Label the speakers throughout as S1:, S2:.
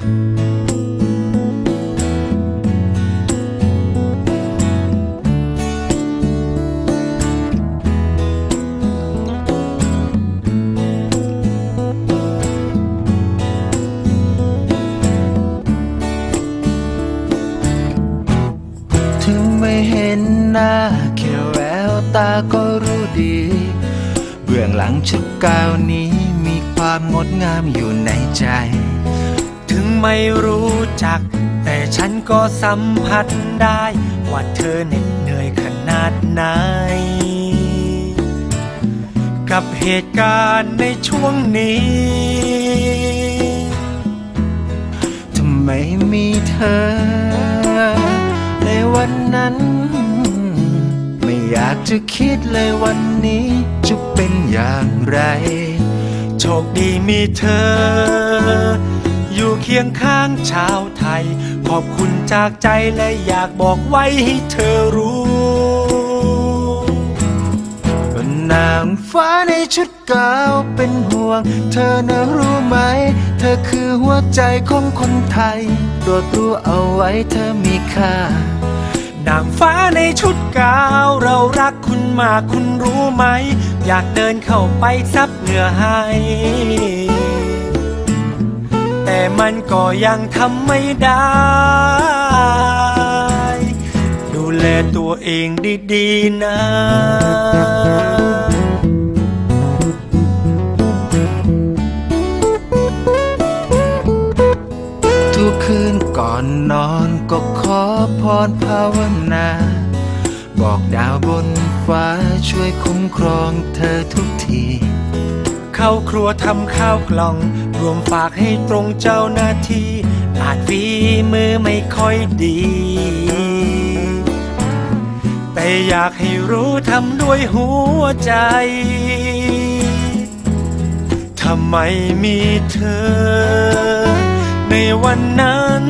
S1: ถึงไม่เห็นหน้าแค่แววตาก็รู้ดี เบื้องหลังชุดกาวนี้มีความงดงามอยู่ในใจ
S2: ไม่รู้จัก แต่ฉันก็สัมผัสได้ ว่าเธอเหน็ดเหนื่อยขนาดไหน กับเหตุการณ์ในช่วงนี้
S1: ทำไมมีเธอ ในวันนั้น ไม่อยากจะคิดเลยวันนี้จะเป็นอย่างไร
S2: โชคดีมีเธอ อยู่เคียงข้างชาวไทย ขอบคุณจากใจและอยากบอกไว้ให้เธอรู้
S1: นางฟ้าในชุดกาวเป็นห่วง เธอนะรู้ไหม เธอคือหัวใจของคนไทยโปรดรู้เอาไว้เธอมีค่า
S2: นางฟ้าในชุดกาว เรารักคุณมากคุณรู้ไหม อยากเดินเข้าไปซับเหงื่อให้ แต่มันก็ยังทำไม่ได้ ดูแลตัวเองดีๆนะ
S1: ทุกคืนก่อนนอนก็ขอพรภาวนา บอกดาวบนฟ้าช่วยคุ้มครองเธอทุกที
S2: เข้าครัวทำข้าวกล่อง รวมฝากให้ตรงเจ้าหน้าที่อาจฝีมือไม่ค่อยดี แต่อยากให้รู้ทำด้วยหัวใจทำไมมีเธอ ในวันนั้น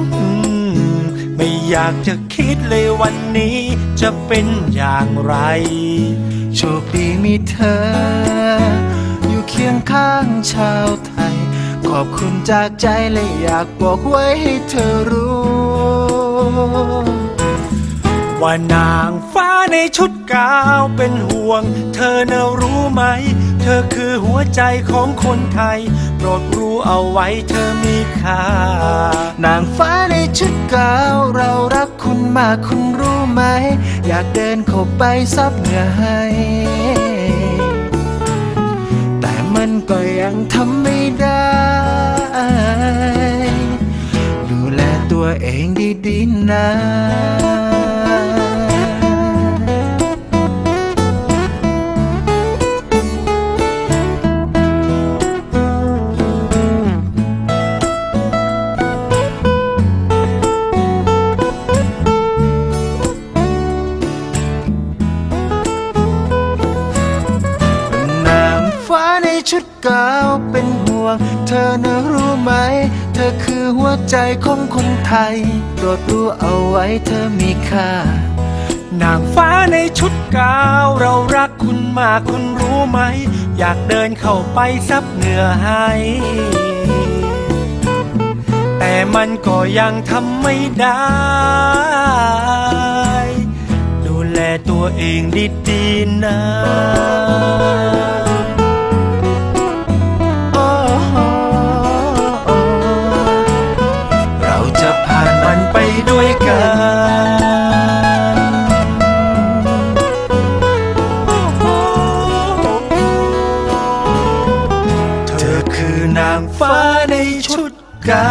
S2: ไม่อยากจะคิดเลยวันนี้จะเป็นอย่างไร
S1: โชคดีมีเธอ ข้างชาวไทย ขอบคุณจากใจและอยากบอกไว้ให้เธอรู้
S2: ว่านางฟ้าในชุดกาวเป็นห่วง เธอเนอรู้ไหม เธอคือหัวใจของคนไทย โปรดรู้เอาไว้เธอมีค่า
S1: นางฟ้าในชุดกาวเรารักคุณมากคุณรู้ไหม อยากเดินเข้าไปซับเหงื่อให้ มันก็ยังทำไม่ได้ ดูแลตัวเองดีๆนะ ชุดกาวเป็นห่วง เธอนะรู้ไหม เธอคือหัวใจของคนไทย โปรดรู้เอาไว้เธอมีค่า
S2: นางฟ้าในชุดกาว เรารักคุณมากคุณรู้ไหม อยากเดินเข้าไปซับเหงื่อให้ แต่มันก็ยังทำไม่ได้ ดูแลตัวเองดีๆนะ
S1: ด้ว
S2: ยกันเธอคือนางฟ้าในชุดกา